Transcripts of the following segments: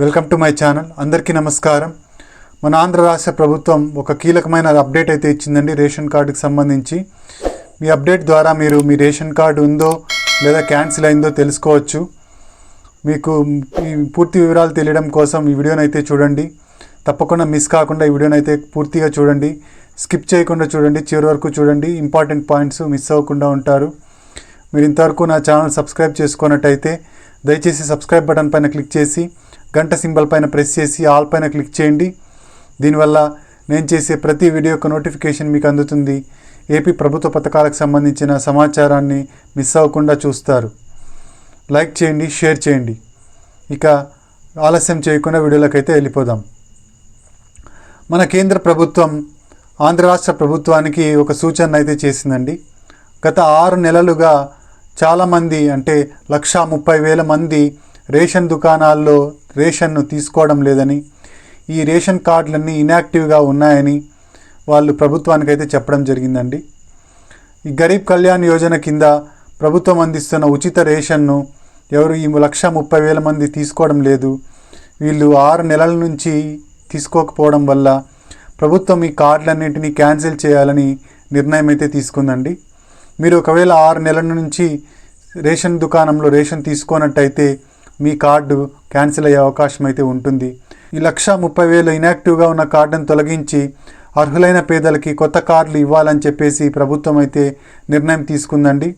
Welcome to my channel. అందరికీ నమస్కారం. మన ఆంధ్ర రాష్ట్ర ప్రభుత్వం ఒక కీలకమైన అప్డేట్ అయితే ఇచ్చిందండి రేషన్ కార్డుకి సంబంధించి. మీ అప్డేట్ ద్వారా మీరు మీ రేషన్ కార్డు ఉందో లేదా క్యాన్సిల్ అయిందో తెలుసుకోవచ్చు. మీకు ఈ పూర్తి వివరాలు తెలియడం కోసం ఈ వీడియోని అయితే చూడండి. తప్పకుండా మిస్ కాకుండా ఈ వీడియోని అయితే పూర్తిగా చూడండి. స్కిప్ చేయకుండా చూడండి. చివరి వరకు చూడండి. ఇంపార్టెంట్ పాయింట్స్ మిస్ అవ్వకుండా ఉంటారు. మీరు ఇంతవరకు నా ఛానల్ సబ్స్క్రైబ్ చేసుకున్నట్టయితే దయచేసి సబ్స్క్రైబ్ బటన్ పైన క్లిక్ చేసి గంట సింబల్ పైన ప్రెస్ చేసి ఆల్ పైన క్లిక్ చేయండి. దీనివల్ల నేను చేసే ప్రతి వీడియో యొక్క నోటిఫికేషన్ మీకు అందుతుంది. ఏపీ ప్రభుత్వ పథకాలకు సంబంధించిన సమాచారాన్ని మిస్ అవ్వకుండా చూస్తారు. లైక్ చేయండి షేర్ చేయండి. ఇక ఆలస్యం చేయకుండా వీడియోలకైతే వెళ్ళిపోదాం. మన కేంద్ర ప్రభుత్వం ఆంధ్ర రాష్ట్ర ప్రభుత్వానికి ఒక సూచన అయితే చేసిందండి. గత ఆరు నెలలుగా చాలామంది అంటే లక్షా ముప్పై వేల మంది రేషన్ దుకాణాల్లో రేషన్ను తీసుకోవడం లేదని ఈ రేషన్ కార్డులన్నీ ఇన్యాక్టివ్గా ఉన్నాయని వాళ్ళు ప్రభుత్వానికి అయితే చెప్పడం జరిగిందండి. ఈ గరీబ్ కళ్యాణ్ యోజన కింద ప్రభుత్వం అందిస్తున్న ఉచిత రేషన్ను ఎవరు ఈ లక్ష ముప్పై వేల మంది తీసుకోవడం లేదు. వీళ్ళు ఆరు నెలల నుంచి తీసుకోకపోవడం వల్ల ప్రభుత్వం ఈ కార్డులన్నింటినీ క్యాన్సిల్ చేయాలని నిర్ణయం అయితే తీసుకుందండి. మీరు ఒకవేళ ఆరు నెలల నుంచి రేషన్ దుకాణంలో రేషన్ తీసుకోనట్టయితే మీ కార్డు క్యాన్సిల్ అయ్యే అవకాశం అయితే ఉంటుంది. ఈ లక్ష ముప్పై వేలు ఇనాక్టివ్గా ఉన్న కార్డును తొలగించి అర్హులైన పేదలకి కొత్త కార్డులు ఇవ్వాలని చెప్పేసి ప్రభుత్వం అయితే నిర్ణయం తీసుకుందండి.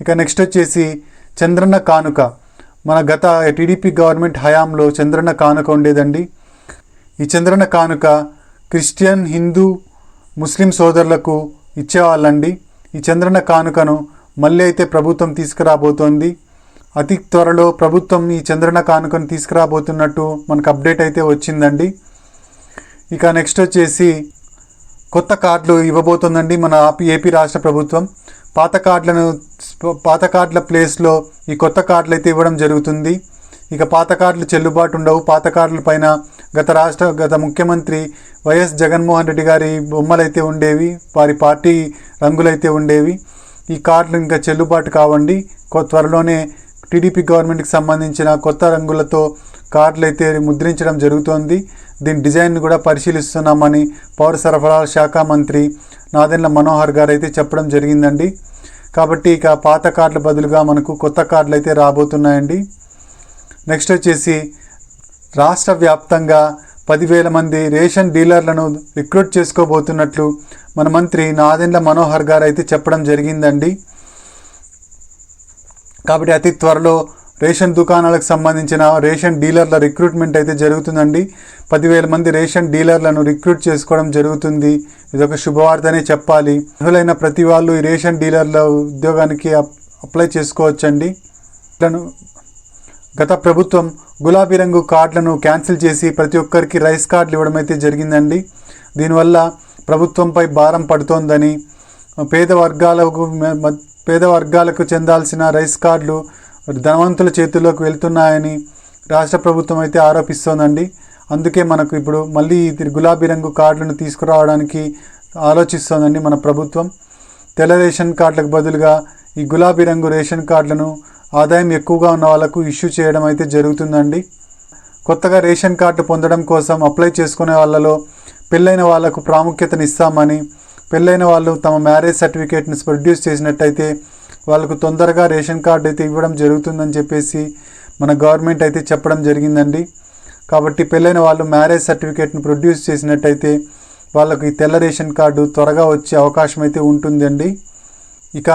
ఇక నెక్స్ట్ వచ్చేసి చంద్రన్న కానుక. మన గత టీడీపీ గవర్నమెంట్ హయాంలో చంద్రన్న కానుక ఉండేదండి. ఈ చంద్రన్న కానుక క్రిస్టియన్ హిందూ ముస్లిం సోదరులకు ఇచ్చేవాళ్ళండి. ఈ చంద్రన కానుకను మళ్ళీ అయితే ప్రభుత్వం తీసుకురాబోతోంది. అతి త్వరలో ప్రభుత్వం ఈ చంద్రన కానుకను తీసుకురాబోతున్నట్టు మనకు అప్డేట్ అయితే వచ్చిందండి. ఇక నెక్స్ట్ వచ్చేసి కొత్త కార్డులు ఇవ్వబోతుందండి మన ఏపీ రాష్ట్ర ప్రభుత్వం. పాత కార్డులను పాత కార్డుల ప్లేస్లో ఈ కొత్త కార్డులు అయితే ఇవ్వడం జరుగుతుంది. ఇక పాత కార్డులు చెల్లుబాటు ఉండవు. పాత కార్డుల పైన గత రాష్ట్ర గత ముఖ్యమంత్రి వైఎస్ జగన్మోహన్ రెడ్డి గారి బొమ్మలు అయితే ఉండేవి వారి పార్టీ రంగులైతే ఉండేవి. ఈ కార్డులు ఇంకా చెల్లుబాటు కావండి. త్వరలోనే టీడీపీ గవర్నమెంట్కి సంబంధించిన కొత్త రంగులతో కార్డులు అయితే ముద్రించడం జరుగుతోంది. దీని డిజైన్ కూడా పరిశీలిస్తున్నామని పౌర సరఫరాల శాఖ మంత్రి నాదెండ్ల మనోహర్ గారు అయితే చెప్పడం జరిగిందండి. కాబట్టి ఇక పాత కార్డుల బదులుగా మనకు కొత్త కార్డులు అయితే రాబోతున్నాయండి. నెక్స్ట్ వచ్చేసి రాష్ట్ర వ్యాప్తంగా పదివేల మంది రేషన్ డీలర్లను రిక్రూట్ చేసుకోబోతున్నట్లు మన మంత్రి నాదెండ్ల మనోహర్ గారు అయితే చెప్పడం జరిగిందండి. కాబట్టి అతి త్వరలో రేషన్ దుకాణాలకు సంబంధించిన రేషన్ డీలర్ల రిక్రూట్మెంట్ అయితే జరుగుతుందండి. పదివేల మంది రేషన్ డీలర్లను రిక్రూట్ చేసుకోవడం జరుగుతుంది. ఇది ఒక శుభవార్తనే చెప్పాలి. అర్హులైన ప్రతి వాళ్ళు ఈ రేషన్ డీలర్ల ఉద్యోగానికి అప్- అప్లై చేసుకోవచ్చండి. గత ప్రభుత్వం గులాబీ రంగు కార్డులను క్యాన్సిల్ చేసి ప్రతి ఒక్కరికి రైస్ కార్డులు ఇవ్వడం అయితే జరిగిందండి. దీనివల్ల ప్రభుత్వంపై భారం పడుతోందని పేద వర్గాలకు పేద వర్గాలకు చెందాల్సిన రైస్ కార్డులు ధనవంతుల చేతుల్లోకి వెళ్తున్నాయని రాష్ట్ర ప్రభుత్వం అయితే ఆరోపిస్తోందండి. అందుకే మనకు ఇప్పుడు మళ్ళీ ఇది గులాబీ రంగు కార్డులను తీసుకురావడానికి ఆలోచిస్తోందండి మన ప్రభుత్వం. తెల్ల రేషన్ కార్డులకు బదులుగా ఈ గులాబీ రంగు రేషన్ కార్డులను ఆదాయం ఎక్కువగా ఉన్న వాళ్ళకు ఇష్యూ చేయడం అయితే జరుగుతుందండి. కొత్తగా రేషన్ కార్డు పొందడం కోసం అప్లై చేసుకునే వాళ్ళలో పెళ్ళైన వాళ్ళకు ప్రాముఖ్యతను ఇస్తామని పెళ్ళైన వాళ్ళు తమ మ్యారేజ్ సర్టిఫికేట్ని ప్రొడ్యూస్ చేసినట్టయితే వాళ్ళకు తొందరగా రేషన్ కార్డు అయితే ఇవ్వడం జరుగుతుందని చెప్పేసి మన గవర్నమెంట్ అయితే చెప్పడం జరిగిందండి. కాబట్టి పెళ్ళైన వాళ్ళు మ్యారేజ్ సర్టిఫికేట్ని ప్రొడ్యూస్ చేసినట్టయితే వాళ్ళకు ఈ తెల్ల రేషన్ కార్డు త్వరగా వచ్చే అవకాశం అయితే ఉంటుందండి. ఇక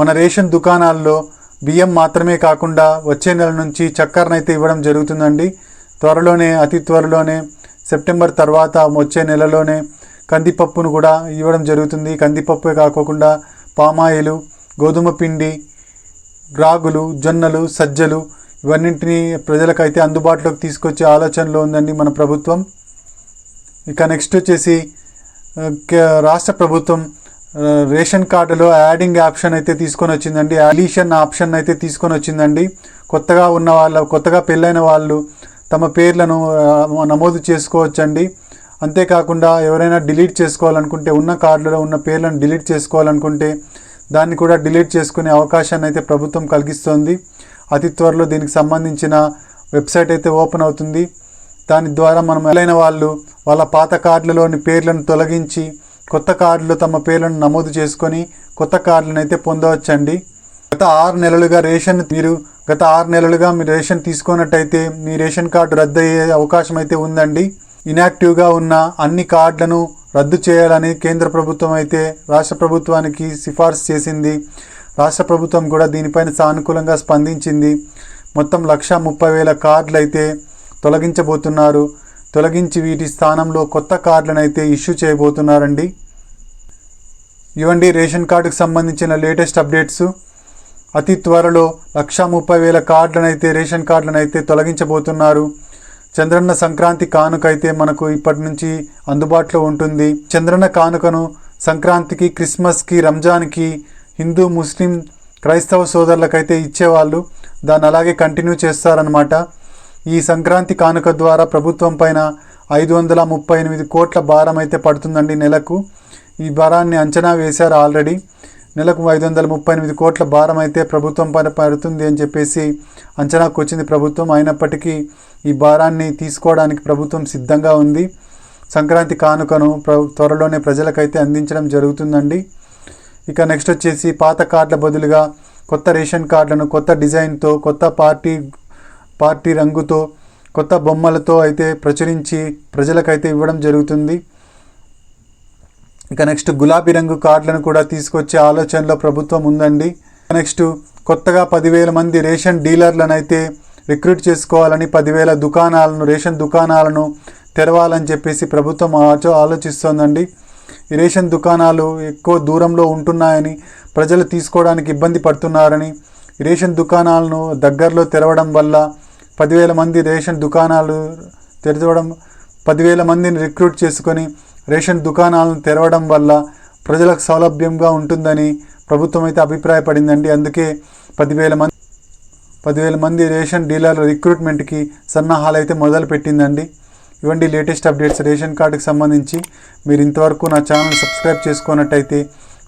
మన రేషన్ దుకాణాల్లో బియ్యం మాత్రమే కాకుండా వచ్చే నెల నుంచి చక్కెరనైతే ఇవ్వడం జరుగుతుందండి. త్వరలోనే అతి త్వరలోనే సెప్టెంబర్ తర్వాత వచ్చే నెలలోనే కందిపప్పును కూడా ఇవ్వడం జరుగుతుంది. కందిపప్పే కాకోకుండా పామాయిలు గోధుమ పిండి రాగులు జొన్నలు సజ్జలు ఇవన్నింటినీ ప్రజలకైతే అందుబాటులోకి తీసుకొచ్చే ఆలోచనలో ఉందండి మన ప్రభుత్వం. ఇక నెక్స్ట్ వచ్చేసి రాష్ట్ర ప్రభుత్వం రేషన్ కార్డులో యాడింగ్ ఆప్షన్ అయితే తీసుకొని వచ్చిందండి. అలీషన్ ఆప్షన్ అయితే తీసుకొని వచ్చిందండి. కొత్తగా ఉన్న వాళ్ళ కొత్తగా పెళ్ళైన వాళ్ళు తమ పేర్లను నమోదు చేసుకోవచ్చండి. అంతేకాకుండా ఎవరైనా డిలీట్ చేసుకోవాలనుకుంటే ఉన్న కార్డులో ఉన్న పేర్లను డిలీట్ చేసుకోవాలనుకుంటే దాన్ని కూడా డిలీట్ చేసుకునే అవకాశాన్ని అయితే ప్రభుత్వం కలిగిస్తోంది. అతి త్వరలో దీనికి సంబంధించిన వెబ్సైట్ అయితే ఓపెన్ అవుతుంది. దాని ద్వారా మనం వెళ్ళైన వాళ్ళు వాళ్ళ పాత కార్డులలోని పేర్లను తొలగించి కొత్త కార్డులు తమ పేర్లను నమోదు చేసుకొని కొత్త కార్డులను అయితే పొందవచ్చండి. గత ఆరు నెలలుగా రేషన్ మీరు గత ఆరు నెలలుగా మీరు రేషన్ తీసుకున్నట్టయితే మీ రేషన్ కార్డు రద్దు అయ్యే అవకాశం అయితే ఉందండి. ఇనాక్టివ్గా ఉన్న అన్ని కార్డులను రద్దు చేయాలని కేంద్ర ప్రభుత్వం అయితే రాష్ట్ర ప్రభుత్వానికి సిఫార్సు చేసింది. రాష్ట్ర ప్రభుత్వం కూడా దీనిపైన సానుకూలంగా స్పందించింది. మొత్తం లక్ష ముప్పై వేల కార్డులు అయితే తొలగించబోతున్నారు. తొలగించి వీటి స్థానంలో కొత్త కార్డులను అయితే ఇష్యూ చేయబోతున్నారండి. ఇవండి రేషన్ కార్డుకు సంబంధించిన లేటెస్ట్ అప్డేట్స్. అతి త్వరలో లక్ష ముప్పై వేల కార్డులనైతే రేషన్ కార్డులను అయితే తొలగించబోతున్నారు. చంద్రన్న సంక్రాంతి కానుక అయితే మనకు ఇప్పటి నుంచి అందుబాటులో ఉంటుంది. చంద్రన్న కానుకను సంక్రాంతికి క్రిస్మస్కి రంజాన్కి హిందూ ముస్లిం క్రైస్తవ సోదరులకైతే ఇచ్చేవాళ్ళు. దాన్ని అలాగే కంటిన్యూ చేస్తారనమాట ఈ సంక్రాంతి కానుక ద్వారా ప్రభుత్వం పైన ఐదు వందల ముప్పై ఎనిమిది కోట్ల భారం అయితే పడుతుందండి నెలకు. ఈ భారాన్ని అంచనా వేశారు ఆల్రెడీ. నెలకు ఐదు వందల ముప్పై ఎనిమిది కోట్ల భారం అయితే ప్రభుత్వం పైన పడుతుంది అని చెప్పేసి అంచనాకు వచ్చింది ప్రభుత్వం. అయినప్పటికీ ఈ భారాన్ని తీసుకోవడానికి ప్రభుత్వం సిద్ధంగా ఉంది. సంక్రాంతి కానుకను ప్ర త్వరలోనే ప్రజలకైతే అందించడం జరుగుతుందండి. ఇక నెక్స్ట్ వచ్చేసి పాత కార్డుల బదులుగా కొత్త రేషన్ కార్డులను కొత్త డిజైన్తో కొత్త పార్టీ పార్టీ రంగుతో కొత్త బొమ్మలతో అయితే ప్రచురించి ప్రజలకైతే ఇవ్వడం జరుగుతుంది. ఇక నెక్స్ట్ గులాబీ రంగు కార్డులను కూడా తీసుకొచ్చే ఆలోచనలో ప్రభుత్వం ఉందండి. నెక్స్ట్ కొత్తగా పదివేల మంది రేషన్ డీలర్లను అయితే రిక్రూట్ చేసుకోవాలని పదివేల దుకాణాలను రేషన్ దుకాణాలను తెరవాలని చెప్పేసి ప్రభుత్వం ఆచో ఆలోచిస్తోందండి. ఈ రేషన్ దుకాణాలు ఎక్కువ దూరంలో ఉంటున్నాయని ప్రజలు తీసుకోవడానికి ఇబ్బంది పడుతున్నారని రేషన్ దుకాణాలను దగ్గరలో తెరవడం వల్ల పదివేల మంది రేషన్ దుకాణాలు తెరవడం పదివేల మందిని రిక్రూట్ చేసుకొని రేషన్ దుకాణాలను తెరవడం వల్ల ప్రజలకు సౌలభ్యంగా ఉంటుందని ప్రభుత్వం అయితే అభిప్రాయపడిందండి. అందుకే పదివేల మంది పదివేల మంది రేషన్ డీలర్ల రిక్రూట్మెంట్కి సన్నాహాలు అయితే మొదలు పెట్టిందండి ఇవ్వండి లేటెస్ట్ అప్డేట్స్ రేషన్ కార్డుకి సంబంధించి. మీరు ఇంతవరకు నా ఛానల్ సబ్స్క్రైబ్ చేసుకున్నట్టయితే